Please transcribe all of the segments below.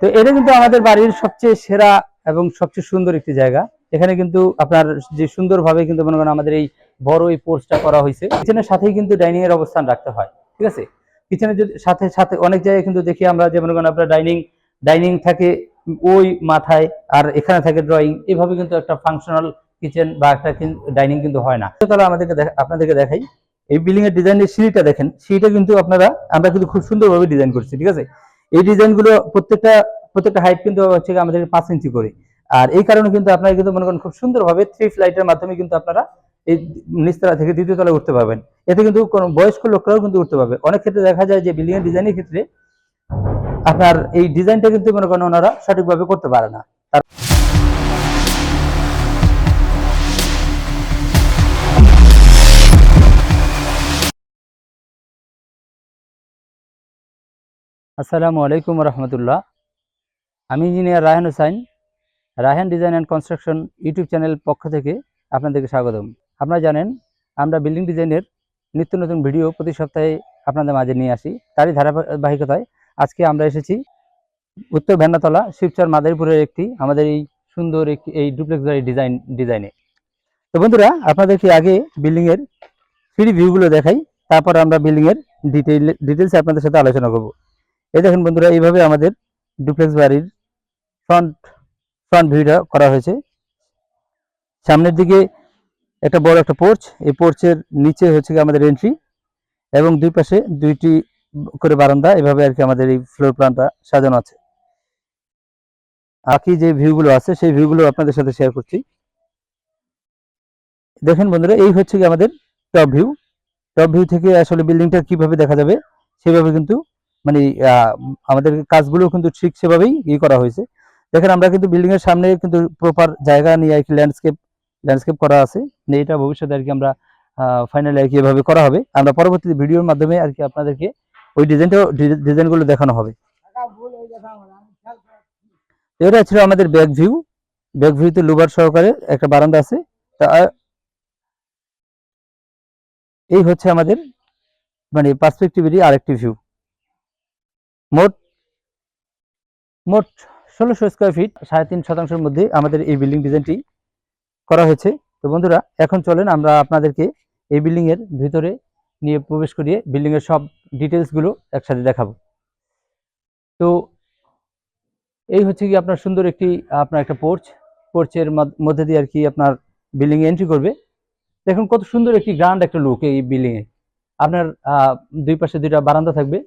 তো এটা কিন্তু আমাদের বাড়ির সবচেয়ে সেরা এবং সবচেয়ে সুন্দর একটি জায়গা। এখানে কিন্তু আপনার যে সুন্দরভাবে কিন্তু মনে করেন আমাদের এই বড় এই পোর্সটা করা হয়েছে। কিচেনের সাথেই কিন্তু ডাইনিং এর অবস্থান রাখতে হয়, ঠিক আছে? কিচেনের সাথে সাথে অনেক জায়গায় কিন্তু দেখি আমরা যে মনে করেন আপনার ডাইনিং ডাইনিং থাকে ওই মাথায় আর এখানে থাকে ড্রয়িং। এভাবে কিন্তু একটা ফাংশনাল কিচেন বা একটা ডাইনিং কিন্তু হয় না। তাহলে আমাদেরকে আপনাদেরকে দেখাই। এই বিল্ডিং এর ডিজাইনের সিঁড়িটা দেখেন। সিঁড়িটা কিন্তু আপনারা আমরা কিন্তু খুব সুন্দরভাবে ডিজাইন করছি, ঠিক আছে? এই ডিজাইনগুলো প্রত্যেকটা প্রত্যেকটা হাইট কিন্তু হচ্ছে আমাদের পাঁচ ইঞ্চি করে। আর এই কারণে কিন্তু আপনারা কিন্তু মনে করেন খুব সুন্দরভাবে থ্রি ফ্লাইটের মাধ্যমে কিন্তু আপনারা এই নিচতলা থেকে দ্বিতীয় তলায় উঠতে পারবেন। এতে কিন্তু কোনো বয়স্ক লোকরাও কিন্তু উঠতে পারবে। অনেক ক্ষেত্রে দেখা যায় যে বিল্ডিং ডিজাইনের ক্ষেত্রে আপনার এই ডিজাইনটা কিন্তু মনে করেন ওনারা সঠিকভাবে করতে পারে না। আসসালামু আলাইকুম রহমতুল্লাহ। আমি engineer Raihan Hussain, Raihan design and construction YouTube channel পক্ষ থেকে আপনাদেরকে স্বাগতম। আপনারা জানেন, আমরা বিল্ডিং ডিজাইনের নিত্য নতুন ভিডিও প্রতি সপ্তাহে আপনাদের মাঝে নিয়ে আসি। তারই ধারাবাহিকতায় আজকে আমরা এসেছি উত্তর ভেন্নাতলা, শিবচর মাদারীপুরের একটি, আমাদের এই সুন্দর একটি, এই ডুপ্লেক্স বাড়ির ডিজাইন ডিজাইনে তো বন্ধুরা, আপনাদেরকে আগে বিল্ডিংয়ের থ্রি ভিউগুলো দেখাই, তারপর আমরা বিল্ডিংয়ের ডিটেইল ডিটেলসে আপনাদের সাথে আলোচনা করব। এই দেখেন বন্ধুরা, এইভাবে আমাদের ডুপ্লেক্স বাড়ির ফ্রন্ট ফ্রন্ট ভিউটা করা হয়েছে। সামনের দিকে একটা বড় একটা পোর্চ এই পোর্চের নিচে হচ্ছে আমাদের এন্ট্রি এবং দুই পাশে দুইটি করে বারান্দা, এভাবে আর কি আমাদের এই ফ্লোর প্ল্যানটা সাজানো আছে। বাকি যে ভিউগুলো আছে, সেই ভিউগুলো আপনাদের সাথে শেয়ার করছি। দেখেন বন্ধুরা, এই হচ্ছে কি আমাদের টপ ভিউ টপ ভিউ থেকে আসলে বিল্ডিংটা কীভাবে দেখা যাবে, সেভাবে কিন্তু মানে আমাদের কাজগুলো কিন্তু ঠিক সেভাবেই ই করা হয়েছে। দেখেন, আমরা কিন্তু বিল্ডিং এর সামনে কিন্তু প্রপার জায়গা নিয়ে আর কি ল্যান্ডস্কেপ ল্যান্ডস্কেপ করা আছে। এটা ভবিষ্যতে আর কি আমরা ফাইনালি আর কি এভাবে করা হবে। আমরা পরবর্তী ভিডিওর মাধ্যমে আর কি আপনাদেরকে ওই ডিজাইনটাও ডিজাইনগুলো দেখানো হবে। এটা ছিল আমাদের ব্যাক ভিউ ব্যাক ভিউতে লুবার সহকারে একটা বারান্দা আছে। তা এই হচ্ছে আমাদের মানে পার্সপেক্টিভেরই আরেকটি ভিউ মোট মোট ষোলোশো স্কোয়ার ফিট সাড়ে তিন শতাংশের মধ্যে আমাদের এই বিল্ডিং ডিজাইনটি করা হয়েছে। তো বন্ধুরা, এখন চলেন আমরা আপনাদেরকে এই বিল্ডিং এর ভিতরে নিয়ে প্রবেশ করিয়ে বিল্ডিং এর সব ডিটেলসগুলো একসাথে দেখাবো। তো এই হচ্ছে কি আপনার সুন্দর একটি, আপনার একটা পোর্চ পোর্চের মধ্যে দিয়ে আর কি আপনার বিল্ডিং এ এন্ট্রি করবে। দেখুন কত সুন্দর একটি গ্রান্ড একটা লুক এই বিল্ডিং এ। আপনার দুই পাশে দুইটা বারান্দা থাকবে।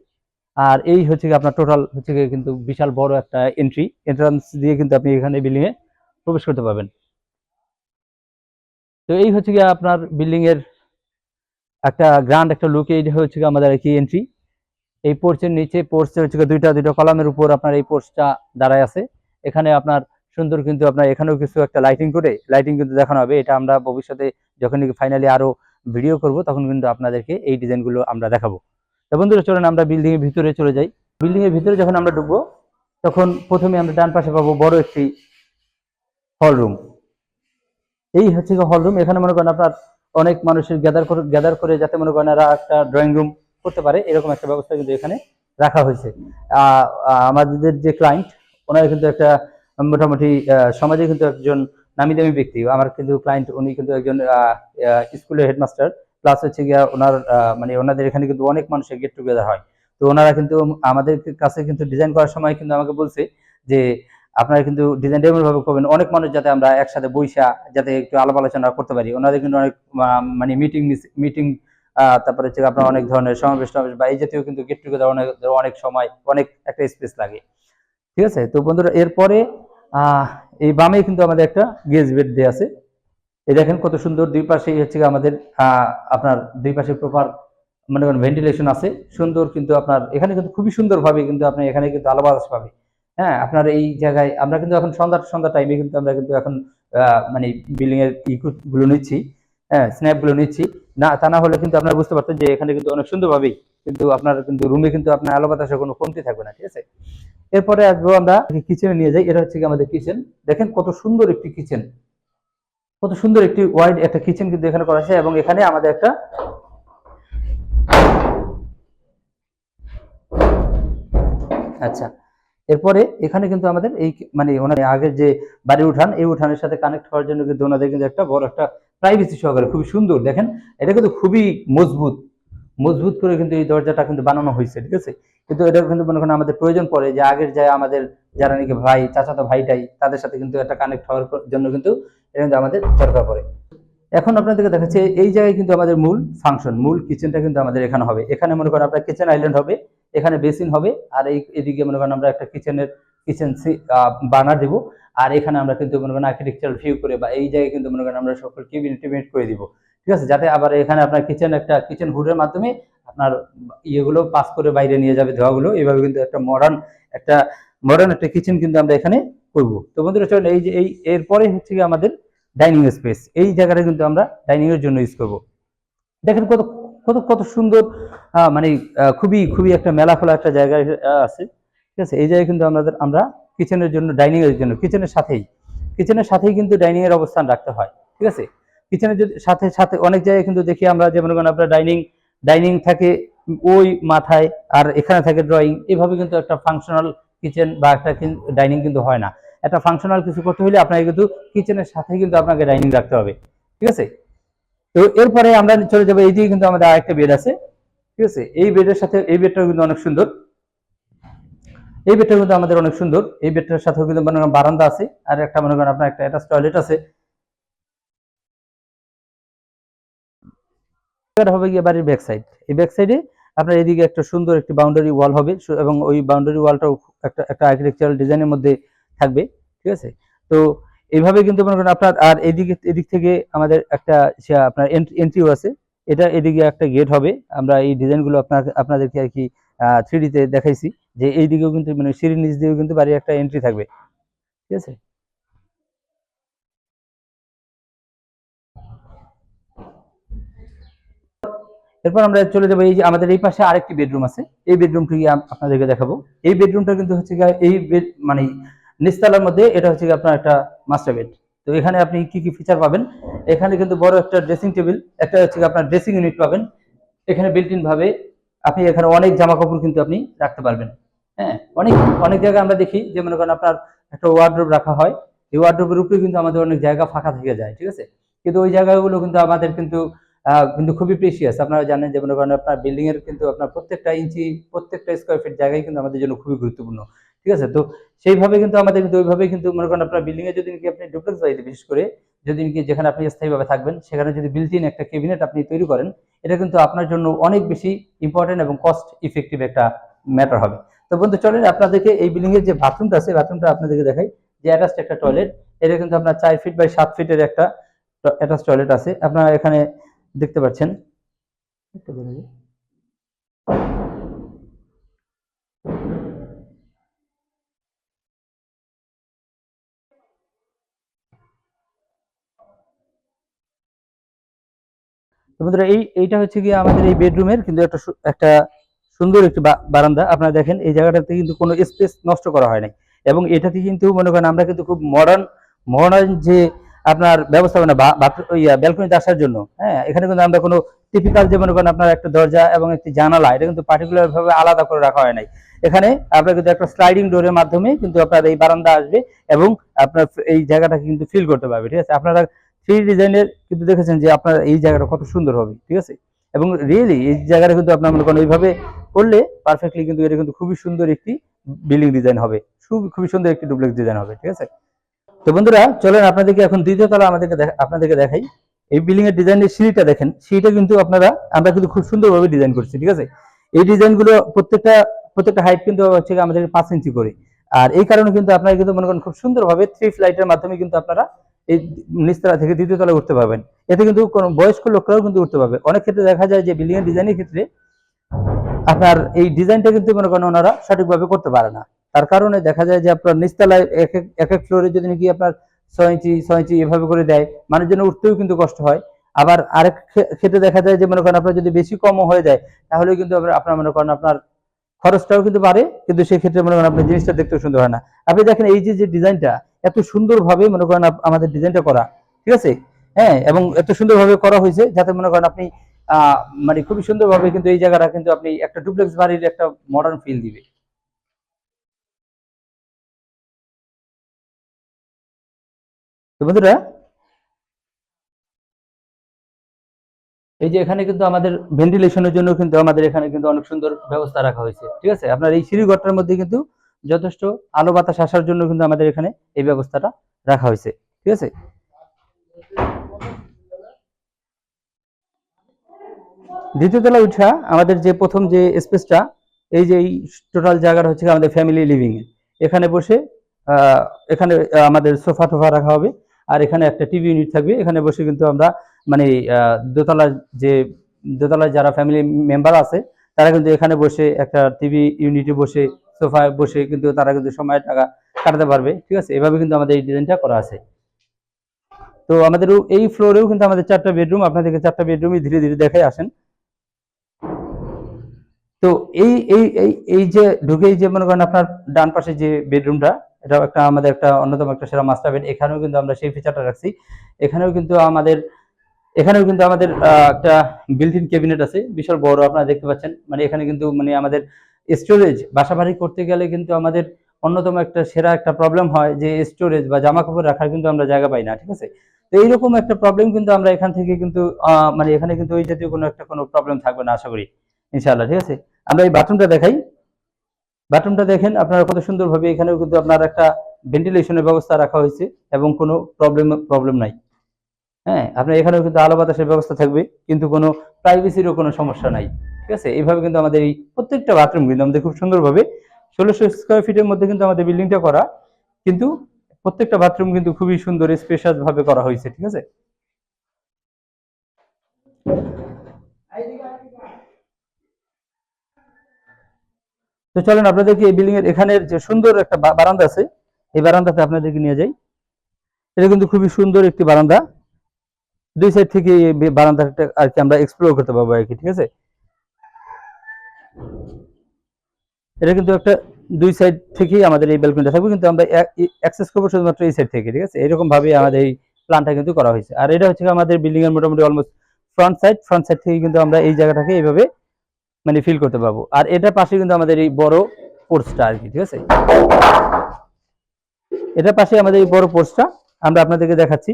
আর এই হচ্ছে আপনার টোটাল হচ্ছে কিন্তু বিশাল বড় একটা এন্ট্রি এন্ট্রান্স দিয়ে কিন্তু আপনি এখানে বিল্ডিং এ প্রবেশ করতে পারবেন। তো এই হচ্ছে কি আপনার বিল্ডিং এর একটা গ্রান্ড একটা লুক এই হচ্ছে আমাদের কি এন্ট্রি এই পোর্চের নিচে পোর্চে হচ্ছে গিয়ে দুইটা দুইটা কলামের উপর আপনার এই পোর্চটা দাঁড়ায় আছে। এখানে আপনার সুন্দর কিন্তু আপনার এখানেও কিছু একটা লাইটিং করে লাইটিং কিন্তু দেখানো হবে। এটা আমরা ভবিষ্যতে যখন ফাইনালি আরও ভিডিও করব, তখন কিন্তু আপনাদেরকে এই ডিজাইনগুলো আমরা দেখাবো। তো বন্ধুরা চলুন আমরা বিল্ডিং এর ভিতরে চলে যাই। বিল্ডিং এর ভিতরে যখন আমরা ঢুকবো, তখন প্রথমে আমরা ডান পাশে পাবো বড় একটি হল রুম এই হচ্ছে হল রুম এখানে মনে করেন আপনার অনেক মানুষের গ্যাদার করে গ্যাদার করে যাতে মনে করেন এরা একটা ড্রয়িং রুম করতে পারে। এরকম একটা ব্যবস্থা কিন্তু এখানে রাখা হয়েছে। আমাদের যে ক্লায়েন্ট ওনারা কিন্তু একটা মোটামুটি সমাজে কিন্তু একজন নামি দামি ব্যক্তি। আমার কিন্তু ক্লায়েন্ট উনি কিন্তু একজন স্কুলের হেডমাস্টার প্লাস হচ্ছে গিয়া ওনার মানে ওনাদের এখানে কিন্তু অনেক মানুষের গেট টুগেদার হয়। তো ওনারা কিন্তু আমাদের কাছে কিন্তু ডিজাইন করার সময় কিন্তু আমাকে বলছে যে, আপনারা কিন্তু ডিজাইনটা এমন ভাবে করবেন। অনেক মানুষ যাতে আমরা একসাথে বইসা যাতে একটু আলাপ আলোচনা করতে পারি। ওনাদের কিন্তু অনেক মানে মিটিং মিটিং তারপরে হচ্ছে আপনার অনেক ধরনের সমাবেশ টমাবেশ বা এই জাতীয় কিন্তু গেট টুগেদার অনেক অনেক সময়, অনেক একটা স্পেস লাগে। ঠিক আছে? তো বন্ধুরা, এরপরে এই বামে কিন্তু আমাদের একটা গেজ বেড দেওয়া আছে। এই দেখেন কত সুন্দর দুই পাশে হচ্ছে আমাদের আপনার দুই পাশে প্রপার মনে ভেন্টিলেশন আছে। সুন্দর কিন্তু আপনার, এখানে কিন্তু খুবই সুন্দরভাবে কিন্তু আপনি এখানে কিন্তু আলো বাতাস পাবে। হ্যাঁ আপনার এই জায়গায় আমরা কিন্তু এখন সন্ধ্যা সন্ধ্যা টাইমে কিন্তু আমরা কিন্তু এখন মানে বিল্ডিং এরগুলো নিচ্ছি। হ্যাঁ স্ন্যাপগুলো নিচ্ছি। না, তা না হলে কিন্তু আপনারা বুঝতে পারতেন যে এখানে কিন্তু অনেক সুন্দরভাবেই কিন্তু আপনার কিন্তু রুমে কিন্তু আপনার আলো বাতাসের কোনো কমতি থাকবে না, ঠিক আছে? এরপরে আসব আমরা কিচেনে নিয়ে যাই। এটা হচ্ছে আমাদের কিচেন দেখেন কত সুন্দর একটি কিচেন কত সুন্দর একটি ওয়াইড একটা কিচেন কিন্তু এখানে করা আছে এবং এখানে আমাদের একটা আচ্ছা এরপরে এখানে কিন্তু আমাদের এই মানে ওনার আগের যে বাড়ির উঠান, এই উঠানের সাথে কানেক্ট হওয়ার জন্য কিন্তু ওনাদের কিন্তু একটা বড় একটা প্রাইভেসি সহকারে খুবই সুন্দর। দেখেন, এটা কিন্তু খুবই মজবুত মজবুত করে কিন্তু এই দরজাটা কিন্তু বানানো হয়েছে, ঠিক আছে? কিন্তু এটা কিন্তু মনে করেন আমাদের প্রয়োজন পড়ে যে আগের যায় আমাদের যারা নাকি ভাই, চাচাতো ভাইটাই তাদের সাথে কিন্তু একটা কানেক্ট হওয়ার জন্য কিন্তু এটা কিন্তু আমাদের দরকার পড়ে। এখন আপনাদেরকে দেখাচ্ছে, এই জায়গায় কিন্তু আমাদের মূল ফাংশন মূল কিচেনটা কিন্তু আমাদের এখানে হবে। এখানে মনে করেন আপনার কিচেন আইল্যান্ড হবে, এখানে বেসিন হবে, আর এই এদিকে মনে করেন আমরা একটা কিচেনের কিচেন বানার দিব। আর এখানে আমরা কিন্তু মনে করেন আর্কিটেকচারাল ভিউ করে বা এই জায়গায় কিন্তু মনে করেন আমরা সকল টিবিনেট করে দিব। ঠিক আছে? যাতে আবার এখানে আপনার কিচেন একটা কিচেন হুডের মাধ্যমে আপনার ইয়েগুলো পাস করে বাইরে নিয়ে যাবে ধোয়াগুলো। এইভাবে কিন্তু একটা মডার্ন একটা মডার্ন একটা কিচেন কিন্তু আমরা এখানে করব। তো বন্ধুরা, চলুন এই যে, এই, এরপরে হচ্ছে আমাদের ডাইনিং স্পেস। এই জায়গাটা কিন্তু আমরা ডাইনিং এর জন্য ইউজ করব। দেখেন কত কত কত সুন্দর মানে খুবই খুবই একটা মেলা খোলা একটা জায়গা আছে। ঠিক আছে? এই জায়গায় কিন্তু আমাদের, আমরা কিচেনের জন্য, ডাইনিং এর জন্য, কিচেনের সাথেই কিচেনের সাথেই কিন্তু ডাইনিং এর অবস্থান রাখতে হয়। ঠিক আছে? কিচেনের সাথে সাথে অনেক জায়গায় কিন্তু দেখি আমরা, যে মনে করেন আপনার ডাইনিং ডাইনিং থাকে ওই মাথায় আর এখানে থাকে ড্রয়িং। এভাবে কিন্তু একটা ফাংশনাল কিচেন বা একটা ডাইনিং কিন্তু হয় না। একটা ফাংশনাল কিছু করতে হলে আপনাকে কিন্তু কিচেনের সাথে কিন্তু আপনাকে ডাইনিং রাখতে হবে, ঠিক আছে? তো এরপরে আমরা চলে যাব, এইদিকে কিন্তু আমাদের আরেকটা বেড আছে, ঠিক আছে? এই বেডের সাথে, এই বেডটাও কিন্তু অনেক সুন্দর। এই বেডটা কিন্তু আমাদের অনেক সুন্দর। এই বেডটার সাথেও কিন্তু মনে করেন বারান্দা আছে, আর একটা মনে করেন আপনার একটা অ্যাটাচ টয়লেট আছে। হবে গিয়ে বাড়ির ব্যাক সাইড এই ব্যাক সাইডে আপনার এদিকে একটা সুন্দর একটি বাউন্ডারি ওয়াল হবে এবং ওই বাউন্ডারি ওয়ালটাও একটা একটা আর্কিটেকচারাল ডিজাইনের মধ্যে থাকবে, ঠিক আছে? তো এইভাবে কিন্তু মনে করেন আপনার আর এদিকে, এদিক থেকে আমাদের একটা আপনার এন্ট্রিও আছে। এটা এদিকে একটা গেট হবে। আমরা এই ডিজাইনগুলো আপনার, আপনাদেরকে আর কি থ্রি ডিতে দেখাইছি। যে এই দিকেও কিন্তু মানে সিঁড়ির নিচ দিয়েও কিন্তু বাড়ির একটা এন্ট্রি থাকবে। ঠিক আছে? এরপর আমরা চলে যাব এই যে আমাদের এই পাশে আরেকটি বেডরুম আছে। এই বেডরুমটি আপনাদেরকে দেখাবো। এই বেডরুমটা কিন্তু হচ্ছে এই বেড মানে নিচতলার মধ্যে এটা হচ্ছে আপনার একটা মাস্টার বেড তো এখানে আপনি কি কি ফিচার পাবেন? এখানে কিন্তু বড় একটা ড্রেসিং টেবিল একটা হচ্ছে আপনার ড্রেসিং ইউনিট পাবেন। এখানে বিল্ট ইন ভাবে আপনি এখানে অনেক জামা কাপড় কিন্তু আপনি রাখতে পারবেন। হ্যাঁ অনেক অনেক জায়গায় আমরা দেখি যে মনে করেন আপনার একটা ওয়ার্ড্রোব রাখা হয়। এই ওয়ার্ড্রোবের উপরে কিন্তু আমাদের অনেক জায়গা ফাঁকা থেকে যায়, ঠিক আছে? কিন্তু ওই জায়গাগুলো কিন্তু আমাদের কিন্তু কিন্তু খুবই প্রেশিয়াস আপনারা জানেন যে মনে করেন আপনার বিল্ডিং এর কিন্তু আপনার প্রত্যেকটা ইঞ্চি, প্রত্যেকটা স্কোয়ার ফিট জায়গায় কিন্তু আমাদের জন্য খুবই গুরুত্বপূর্ণ। ঠিক আছে? তো সেইভাবে কিন্তু আমাদের কিন্তু ওইভাবে কিন্তু মনে করেন আপনার বিল্ডিং এ যদি আপনি ডুপ্লেক্স বাড়িতে বিশেষ করে যদি যেখানে আপনি স্থায়ীভাবে থাকবেন, সেখানে যদি বিল্ট ইন একটা কেবিনেট আপনি তৈরি করেন, এটা কিন্তু আপনার জন্য অনেক বেশি ইম্পর্টেন্ট এবং কস্ট ইফেক্টিভ একটা ম্যাটার হবে। তো বন্ধু, চলেন আপনাদেরকে এই বিল্ডিং এর যে বাথরুমটা আছে বাথরুমটা আপনাদেরকে দেখাই। যে অ্যাটাচড একটা টয়লেট এটা কিন্তু আপনার চার ফিট বাই সাত ফিটের একটা অ্যাটাচ টয়লেট আছে। আপনারা এখানে দেখতে পাচ্ছেন। বন্ধুরা, এই, এইটা হচ্ছে গিয়ে আমাদের এই বেডরুমের কিন্তু একটা একটা সুন্দর একটি বারান্দা। আপনারা দেখেন, এই জায়গাটাতে কিন্তু কোনো স্পেস নষ্ট করা হয় নাই। এবং এটাতে কিন্তু মনে করেন আমরা কিন্তু খুব মডার্ন মডার্ন যে আপনার ব্যবস্থাপনা, বা ব্যালকনিতে আসার জন্য হ্যাঁ এখানে কিন্তু আমরা কোনো টিপিক্যাল যে মনে করেন আপনার একটা দরজা এবং একটি জানালা, এটা কিন্তু পার্টিকুলার ভাবে আলাদা করে রাখা হয় নাই। এখানে আপনার কিন্তু একটা স্লাইডিং ডোরের মাধ্যমে কিন্তু আপনার এই বারান্দা আসবে এবং আপনার এই জায়গাটাকে কিন্তু ফিল করতে পারবে, ঠিক আছে? আপনারা থ্রি ডিজাইনের কিন্তু দেখেছেন যে আপনার এই জায়গাটা কত সুন্দর হবে, ঠিক আছে? এবং রিয়েলি এই জায়গাটা কিন্তু আপনার মনে করেন এইভাবে করলে পারফেক্টলি কিন্তু এটা কিন্তু খুবই সুন্দর একটি বিল্ডিং ডিজাইন হবে। খুব- খুবই সুন্দর একটি ডুপ্লেক্স ডিজাইন হবে, ঠিক আছে? তো বন্ধুরা, চলেন আপনাদেরকে এখন দ্বিতীয় তলা আমাদেরকে আপনাদেরকে দেখাই। এই বিল্ডিং এর ডিজাইনের সিঁড়িটা দেখেন। সিঁড়িটা কিন্তু আপনারা, আমরা কিন্তু খুব সুন্দরভাবে ডিজাইন করছি, ঠিক আছে? এই ডিজাইনগুলো প্রত্যেকটা প্রত্যেকটা হাইট কিন্তু হচ্ছে আমাদের পাঁচ ইঞ্চি করে। আর এই কারণে কিন্তু আপনারা কিন্তু মনে করেন খুব সুন্দরভাবে থ্রি ফ্লাইটের মাধ্যমে কিন্তু আপনারা এই নিচতলা থেকে দ্বিতীয় তলায় উঠতে পারবেন। এতে কিন্তু কোনো বয়স্ক লোকরাও কিন্তু উঠতে পারবে। অনেক ক্ষেত্রে দেখা যায় যে বিল্ডিং এর ডিজাইনের ক্ষেত্রে আপনার এই ডিজাইনটা কিন্তু মনে করেন ওনারা সঠিকভাবে করতে পারে না। তার কারণে দেখা যায় যে আপনার নিচতলায় এক এক এক ফ্লোরে যদি নাকি আপনার ছয় ইঞ্চি ছয় ইঞ্চি এভাবে করে দেয় মানুষজন উঠতেও কিন্তু কষ্ট হয়। আবার আরেক ক্ষেত্রে দেখা যায় যে মনে করেন আপনার যদি বেশি কমও হয়ে যায়, তাহলে কিন্তু আপনার মনে করেন আপনার খরচটাও কিন্তু বাড়ে, কিন্তু সেই ক্ষেত্রে মনে করেন আপনার জিনিসটা দেখতেও সুন্দর হয় না। আপনি দেখেন এই যে ডিজাইনটা এত সুন্দরভাবে মনে করেন আমাদের ডিজাইনটা করা, ঠিক আছে? হ্যাঁ এবং এত সুন্দরভাবে করা হয়েছে যাতে মনে করেন আপনি মানে খুবই সুন্দরভাবে কিন্তু এই জায়গাটা কিন্তু আপনি একটা ডুপ্লেক্স বাড়ির একটা মডার্ন ফিল দিবে। তো বন্ধুরা, এই যে এখানে কিন্তু আমাদের ভেন্টিলেশনের জন্য কিন্তু আমাদের এখানে কিন্তু অনেক সুন্দর ব্যবস্থা রাখা হয়েছে, ঠিক আছে? আপনার এই সিঁড়ি ঘরটার মধ্যে কিন্তু যথেষ্ট আলো বাতাস আসার জন্য কিন্তু আমাদের এখানে এই ব্যবস্থাটা রাখা হয়েছে। ঠিক আছে? দ্বিতীয় তলা উঠা আমাদের যে প্রথম যে স্পেসটা এই যে টোটাল জায়গাটা হচ্ছে আমাদের ফ্যামিলি লিভিং এখানে বসে এখানে আমাদের সোফা টোফা রাখা হবে। আর এখানে একটা টিভি ইউনিট থাকবে। এখানে বসে কিন্তু আমরা মানে আহ, দোতলার যে দোতলার যারা ফ্যামিলি মেম্বার আছে তারা কিন্তু এখানে বসে একটা টিভি ইউনিটে বসে সোফায় বসে কিন্তু তারা কিন্তু সময় টাকা কাটাতে পারবে, ঠিক আছে? এভাবে কিন্তু আমাদের এই ডিজাইনটা করা আছে। তো আমাদের এই ফ্লোরেও কিন্তু আমাদের চারটা বেডরুম, আপনাদেরকে চারটা বেডরুমই ধীরে ধীরে দেখাই আসেন। তো এই এই এই যে ঢুকেই যে মনে করেন আপনার ডান পাশে যে বেডরুমটা এটা একটা আমাদের একটা অন্যতম একটা সেরা মাস্টার বেড এখানেও কিন্তু আমরা সেই ফিচারটা রাখছি। এখানেও কিন্তু আমাদের, এখানেও কিন্তু আমাদের একটা বিল্ট ইন ক্যাবিনেট আছে, বিশাল বড়, আপনারা দেখতে পাচ্ছেন। মানে এখানে কিন্তু মানে আমাদের স্টোরেজ বাসা বাড়ি করতে গেলে কিন্তু আমাদের অন্যতম একটা সেরা একটা প্রবলেম হয় যে স্টোরেজ বা জামা কাপড় রাখার কিন্তু আমরা জায়গা পাই না, ঠিক আছে? তো এইরকম একটা প্রবলেম কিন্তু আমরা এখান থেকে কিন্তু মানে এখানে কিন্তু ওই জাতীয় কোনো একটা কোনো প্রবলেম থাকবে না, আশা করি, ইনশাআল্লাহ, ঠিক আছে? আমরা এই বাথরুমটা দেখাই। বাথরুমটা দেখেন, আপনারা কত সুন্দরভাবে এখানেও কিন্তু আপনার একটা ভেন্টিলেশনের ব্যবস্থা রাখা হয়েছে এবং কোনো প্রবলেম প্রবলেম নাই। হ্যাঁ আপনার এখানেও কিন্তু আলো বাতাসের ব্যবস্থা থাকবে, কিন্তু কোনো প্রাইভেসিরও কোনো সমস্যা নাই। ঠিক আছে? এইভাবে কিন্তু আমাদের এই প্রত্যেকটা বাথরুম কিন্তু আমাদের খুব সুন্দরভাবে ষোলোশো স্কোয়ার ফিটের মধ্যে কিন্তু আমাদের বিল্ডিংটা করা। কিন্তু প্রত্যেকটা বাথরুম কিন্তু খুবই সুন্দর স্পেশাস ভাবে করা হয়েছে, ঠিক আছে? তো চলেন, আপনাদেরকে এই বিল্ডিং এর এখানের যে সুন্দর একটা বারান্দা আছে, এই বারান্দাতে আপনাদেরকে নিয়ে যাই। এটা কিন্তু খুবই সুন্দর একটি বারান্দা। দুই সাইড থেকে বারান্দাটা আর কি আমরা এক্সপ্লোর করতে পারব আর কি, ঠিক আছে? এটা কিন্তু একটা দুই সাইড থেকেই আমাদের এই ব্যালকনিটা থাকবে, কিন্তু আমরা অ্যাক্সেস করব শুধুমাত্র এই সাইড থেকে, ঠিক আছে? এরকম ভাবে আমাদের এই প্ল্যানটা কিন্তু করা হয়েছে। আর এটা হচ্ছে আমাদের বিল্ডিং এর মোটামুটি almost front side front side থেকে কিন্তু আমরা এই জায়গাটাকে এইভাবে মানে ফিল করতে পারব। আর এটার পাশে কিন্তু আমাদের এই বড় পোর্সটা আর কি, ঠিক আছে? এটার পাশে আমাদের এই বড় পোর্সটা আমরা আপনাদেরকে দেখাচ্ছি।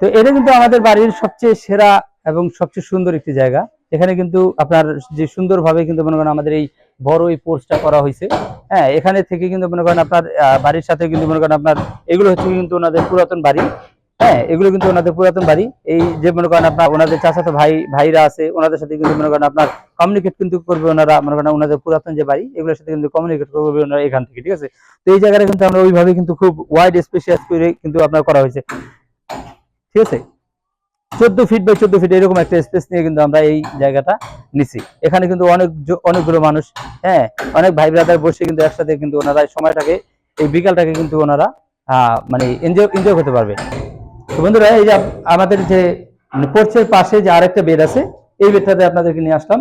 তো এটা কিন্তু আমাদের বাড়ির সবচেয়ে সেরা এবং সবচেয়ে সুন্দর একটি জায়গা। এখানে কিন্তু আপনার যে সুন্দরভাবে কিন্তু মনে করেন আমাদের এই বড় এই পোর্সটা করা হয়েছে। হ্যাঁ এখানে থেকে কিন্তু মনে করেন আপনার বাড়ির সাথে কিন্তু মনে করেন আপনার, এগুলো হচ্ছে কিন্তু ওনাদের পুরাতন বাড়ি। হ্যাঁ এগুলো কিন্তু ওনাদের পুরাতন বাড়ি। এই যে মনে করেন আপনার, ওনাদের চাচাতো ভাই, ভাইরা আছে, ওনাদের সাথে কিন্তু মনে করেন আপনার কমিউনিকেট কিন্তু করবে ওনারা, মনে করেন ওনাদের পুরাতন যে বাড়ি, এগুলোর সাথে কিন্তু কমিউনিকেট করবে ওনারা এখান থেকে, ঠিক আছে? তো এই জায়গাটা কিন্তু আমরা ওইভাবে কিন্তু খুব ওয়াইড স্পেশিয়াস করে কিন্তু আপনার করা হয়েছে। ঠিক আছে? চোদ্দ ফিট বাই চোদ্দ ফিট এরকম একটা স্পেস নিয়ে কিন্তু আমরা এই জায়গাটা নিছি। এখানে কিন্তু অনেক অনেকগুলো মানুষ হ্যাঁ অনেক ভাই ব্রাদার বসে কিন্তু একসাথে কিন্তু ওনারা সময়টাকে, এই বিকালটাকে কিন্তু ওনারা মানে এনজয় এনজয় করতে পারবে। তো বন্ধুরা, এই যে আমাদের যে পোর্চের পাশে যে আরেকটা বেড আছে, এই বেডটাতে আপনাদেরকে নিয়ে আসলাম।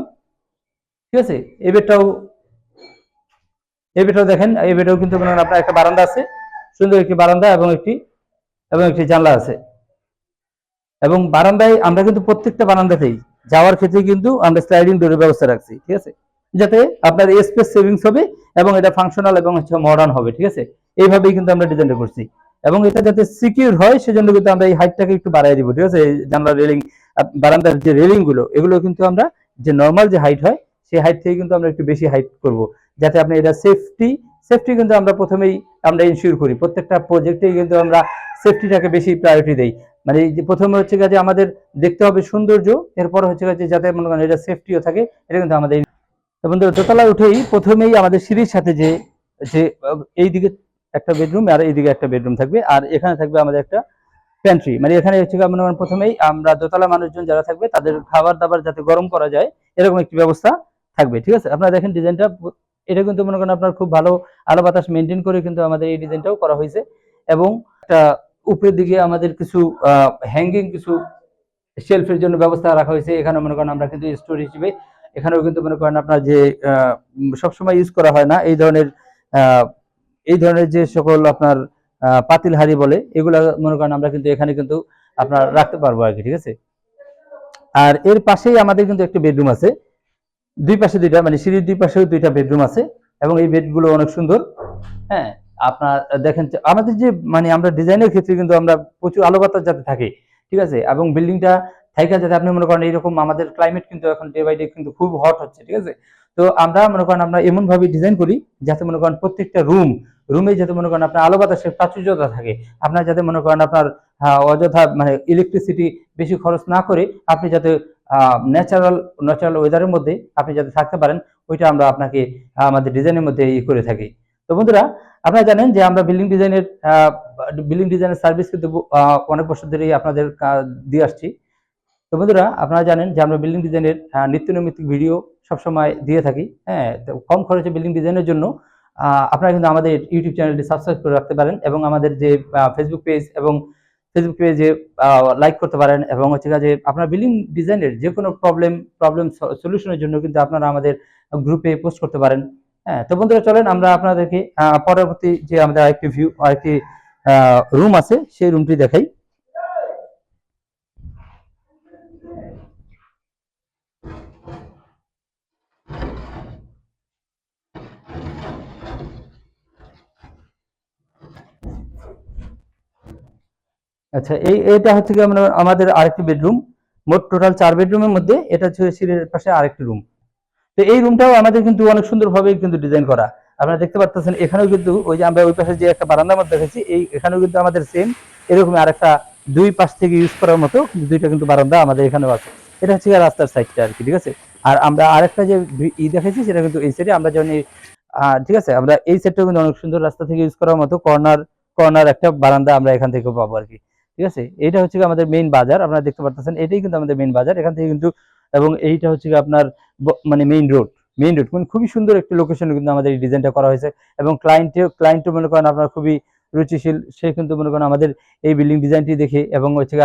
ঠিক আছে? এই বেডটাও এই বেডটাও দেখেন, এই বেডেও কিন্তু আপনার একটা বারান্দা আছে। সুন্দর একটি বারান্দা এবং একটি এবং একটি জানলা আছে। এবং বারান্দায় আমরা কিন্তু প্রত্যেকটা বারান্দাতেই যাওয়ার ক্ষেত্রে কিন্তু আমরা স্লাইডিং ডোরের ব্যবস্থা রাখছি, ঠিক আছে? যাতে আপনার স্পেস সেভিংস হবে এবং এটা ফাংশনাল এবং হচ্ছে মডার্ন হবে, ঠিক আছে? এইভাবেই কিন্তু আমরা ডিজাইনটা করছি। এবং এটা যাতে সিকিউর হয়, সেজন্য কিন্তু আমরা এই হাইটটাকে একটু বাড়াই দিব, ঠিক আছে? এই জানলা রেলিং বারান্দার যে রেলিংগুলো, এগুলো কিন্তু আমরা যে নর্মাল যে হাইট হয়, সেই হাইট থেকে কিন্তু আমরা একটু বেশি হাইট করব, যাতে আপনি এটা সেফটি সেফটি কিন্তু আমরা প্রথমেই আমরা ইনশিওর করি। প্রত্যেকটা প্রজেক্টেই কিন্তু আমরা সেফটিটাকে বেশি প্রায়োরিটি দেই। মানে এই যে প্রথমে হচ্ছে যে আমাদের দেখতে হবে সৌন্দর্য, এরপর হচ্ছে যে যাতে মনে করেন এটা সেফটিও থাকে, এটা কিন্তু আমাদের তো বন্ধুরা, দোতলায় উঠেই প্রথমেই আমাদের সিঁড়ির সাথে যে যে এইদিকে একটা বেডরুম আর এইদিকে একটা বেডরুম থাকবে। আর এখানে থাকবে আমাদের একটা প্যান্ট্রি মানে এখানে হচ্ছে মনে করেন প্রথমেই আমরা দোতলা মানুষজন যারা থাকবে, তাদের খাবার দাবার যাতে গরম করা যায়, এরকম একটি ব্যবস্থা থাকবে। ঠিক আছে? আপনারা দেখেন ডিজাইনটা এটা কিন্তু মনে করেন আপনার খুব ভালো আলো বাতাস মেনটেন করে কিন্তু আমাদের এই ডিজাইনটাও করা হয়েছে। এবং একটা উপরের দিকে আমাদের কিছু হ্যাঙ্গিং কিছু শেলফের জন্য ব্যবস্থা রাখা হয়েছে। এখানে মনে করেন আমরা কিন্তু স্টোর হিসেবে এখানেও কিন্তু মনে করেন আপনার যে সবসময় ইউজ করা হয় না, এই ধরনের এই ধরনের যে সকল আপনার পাতিল হাড়ি বলে, এগুলা মনে করেন আমরা কিন্তু এখানে কিন্তু আপনার রাখতে পারব আর কি, ঠিক আছে? আর এর পাশেই আমাদের কিন্তু একটা বেডরুম আছে। দুই পাশে দুইটা মানে সিঁড়ির দুই পাশেও দুইটা বেডরুম আছে এবং এই বেডগুলো অনেক সুন্দর। হ্যাঁ আপনার, দেখেন আমাদের যে মানে আমরা ডিজাইনের ক্ষেত্রে কিন্তু আমরা প্রচুর আলো বাতাস যাতে থাকে, ঠিক আছে? এবং বিল্ডিংটা থাইকা যাতে আপনি মনে করেন এইরকম আমাদের ক্লাইমেট কিন্তু এখন ডে বাই ডে কিন্তু খুব হট হচ্ছে, ঠিক আছে? তো আমরা মনে করেন আমরা এমন ভাবে ডিজাইন করি যাতে মনে করেন প্রত্যেকটা রুম রুমে যাতে মনে করেন আপনার আলো বাতাসের প্রাচুর্যতা থাকে। আপনার যাতে মনে করেন আপনার অযথা মানে ইলেকট্রিসিটি বেশি খরচ না করে আপনি যাতে ন্যাচারাল ন্যাচারাল ওয়েদারের মধ্যে আপনি যাতে থাকতে পারেন, ওইটা আমরা আপনাকে আমাদের ডিজাইনের মধ্যে ই করে থাকি। তো বন্ধুরা, আপনারা জানেন যে আমরা বিল্ডিং ডিজাইনের বিল্ডিং ডিজাইনের সার্ভিস কিন্তু অনেক বছর ধরেই আপনাদের দিয়ে আসছি। তো বন্ধুরা, আপনারা জানেন যে আমরা বিল্ডিং ডিজাইনের নিত্য নৈমিত্তিক ভিডিও সবসময় দিয়ে থাকি হ্যাঁ কম খরচে বিল্ডিং ডিজাইনের জন্য আপনারা কিন্তু আমাদের ইউটিউব চ্যানেলটি সাবস্ক্রাইব করে রাখতে পারেন এবং আমাদের যে ফেসবুক পেজ এবং ফেসবুক পেজে লাইক করতে পারেন এবং হচ্ছে যে আপনার বিল্ডিং ডিজাইনের যে কোনো প্রবলেম প্রবলেম সলিউশনের জন্য কিন্তু আপনারা আমাদের গ্রুপে পোস্ট করতে পারেন হ্যাঁ তো বন্ধুরা চলেন আমরা আপনাদেরকে পরবর্তী যে আমাদের আরেকটি ভিউ আরেকটি রুম আছে, সেই রুমটি দেখাই। আচ্ছা এই এটা হচ্ছে কি আমরা আমাদের আরেকটি বেডরুম। মোট টোটাল চার বেডরুমের মধ্যে এটা হচ্ছে সিঁড়ির পাশে আরেকটি রুম। তো এই রুমটাও আমাদের কিন্তু অনেক সুন্দরভাবে কিন্তু ডিজাইন করা। আপনারা দেখতে পাচ্ছেন এখানেও কিন্তু ওই যে আমরা ওই পাশে যে একটা বারান্দার মধ্যে দেখেছি এই এখানেও কিন্তু আমাদের সেম এরকম আরেকটা দুই পাশ থেকে ইউজ করার মতো দুইটা কিন্তু বারান্দা আমাদের এখানেও আছে। এটা হচ্ছে রাস্তার সাইডটা আর কি ঠিক আছে? আর আমরা আরেকটা যে ই দেখেছি সেটা কিন্তু এই সাইডে আমরা আহ, ঠিক আছে? আমরা এই সাইডটাও কিন্তু অনেক সুন্দর রাস্তা থেকে ইউজ করার মতো কর্নার কর্নার একটা বারান্দা আমরা এখান থেকে পাবো আর কি। ঠিক আছে? এইটা হচ্ছে আমাদের মেইন বাজার, আপনারা দেখতে পাচ্ছেন এটাই কিন্তু আমাদের মেইন বাজার। এখান থেকে কিন্তু, এবং এইটা হচ্ছে আপনার মানে মেইন রোড মেইন রোড মানে খুবই সুন্দর একটি লোকেশনে কিন্তু আমাদের এই ডিজাইনটা করা হয়েছে, এবং ক্লায়েন্টে ক্লায়েন্টও মনে করেন আপনার খুবই রুচিশীল, সে কিন্তু মনে করেন আমাদের এই বিল্ডিং ডিজাইনটি দেখে, এবং হচ্ছে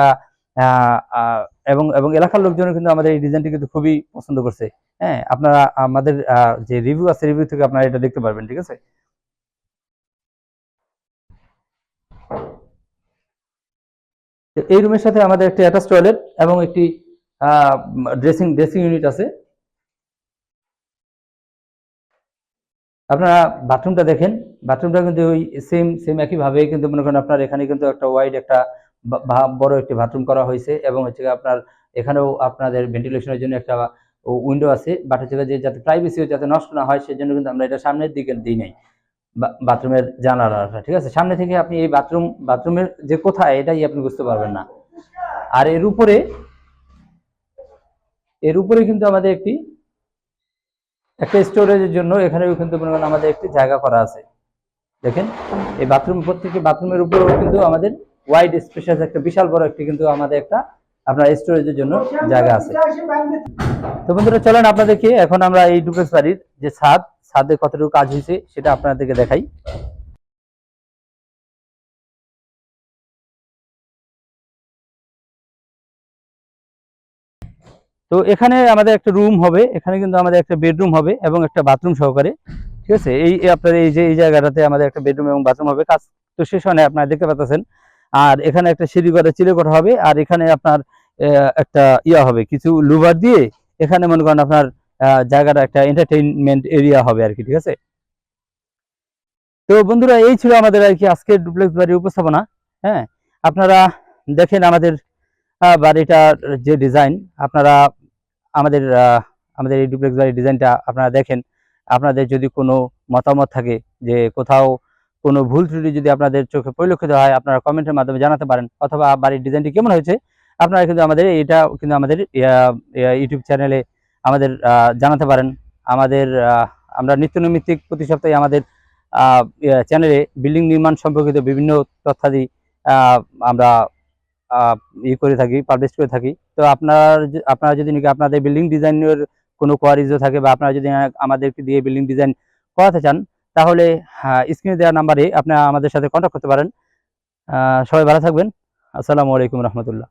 এবং এবং এলাকার লোকজনও কিন্তু আমাদের এই ডিজাইনটি কিন্তু খুবই পছন্দ করছে। হ্যাঁ আপনারা আমাদের যে রিভিউ আছে রিভিউ থেকে আপনারা এটা দেখতে পারবেন, ঠিক আছে? এই রুমের সাথে আমাদের একটি অ্যাটাচ টয়লেট এবং একটি ড্রেসিং ড্রেসিং ইউনিট আছে। আপনারা বাথরুমটা দেখেন। বাথরুমটা কিন্তু ওই সেম সেম একই ভাবে কিন্তু মনে করেন আপনার এখানে কিন্তু একটা ওয়াইড একটা বড় একটি বাথরুম করা হয়েছে এবং হচ্ছে আপনার এখানেও আপনাদের ভেন্টিলেশনের জন্য একটা উইন্ডো আছে। বাট হচ্ছে যে যাতে প্রাইভেসি যাতে নষ্ট না হয়, সেজন্য কিন্তু আমরা এটা সামনের দিকে দিই নাই। বাথরুমের জানালাটা ঠিক আছে? সামনে থেকে আপনি এই বাথরুম, বাথরুমের যে কোথায়, এটাই আপনি বুঝতে পারবেন না। আর এর উপরে এর উপরে কিন্তু আমাদের একটি, একটা স্টোরেজের জন্য এখানেও কিন্তু মনে করেন আমাদের একটি জায়গা করা আছে। দেখেন, এই বাথরুম প্রত্যেকটি বাথরুমের উপরেও কিন্তু আমাদের ওয়াইড স্পেশাস একটা বিশাল বড় একটি কিন্তু আমাদের একটা আপনার স্টোরেজের জন্য জায়গা আছে। তো বন্ধুরা, চলেন আপনাদেরকে, এখন আমরা এই ডুপ্লেক্স বাড়ির যে ছাদ ছাদে কতটুকু কাজ হয়েছে সেটা আপনাদেরকে দেখাই। তো এখানে আমাদের একটা রুম হবে, এখানে কিন্তু আমাদের একটা বেডরুম হবে এবং একটা বাথরুম সহকারে, ঠিক আছে? এই আপনার এই যে, এই জায়গাটাতে আমাদের একটা বেডরুম এবং বাথরুম হবে। কাজ তো শেষ হয় আপনারা দেখতে পাচ্ছেন আর এখানে একটা সিঁড়ি করে চিলে করা হবে, আর এখানে আপনার একটা ইয়া হবে, কিছু লুভার দিয়ে এখানে মনে করেন আপনার জায়গাটা একটা এন্টারটেইনমেন্ট এরিয়া হবে আর কি, ঠিক আছে? তো বন্ধুরা, এই ছিল আমাদের আর কি আজকের ডুপ্লেক্স বাড়ির উপস্থাপনা হ্যাঁ? আপনারা দেখেন আমাদের বাড়িটার যে ডিজাইন আপনারা আমাদের আমাদের এই ডুপ্লেক্স বাড়ির ডিজাইনটা আপনারা দেখেন। আপনাদের যদি কোনো মতামত থাকে যে কোথাও কোনো ভুল ত্রুটি যদি আপনাদের চোখে পরিলক্ষিত হয়, আপনারা কমেন্টের মাধ্যমে জানাতে পারেন, অথবা বাড়ির ডিজাইনটি কেমন হয়েছে, আপনারা কিন্তু আমাদের এটা কিন্তু আমাদের ইউটিউব চ্যানেলে আমাদের জানাতে পারেন। আমাদের আমরা নিত্য নৈমিত্তিক প্রতি সপ্তাহে আমাদের চ্যানেলে বিল্ডিং নির্মাণ সম্পর্কিত বিভিন্ন তথ্যাদি আমরা ই করে থাকি পাবলিশ করে থাকি। তো আপনার, আপনারা যদি নাকি আপনাদের বিল্ডিং ডিজাইনের কোনো কোয়ারিজও থাকে বা আপনারা যদি আমাদেরকে দিয়ে বিল্ডিং ডিজাইন করাতে চান, তাহলে স্ক্রিনে দেওয়া নাম্বারে আপনারা আমাদের সাথে কন্ট্যাক্ট করতে পারেন। সবাই ভালো থাকবেন। আসসালামু আলাইকুম রহমতুল্লাহ।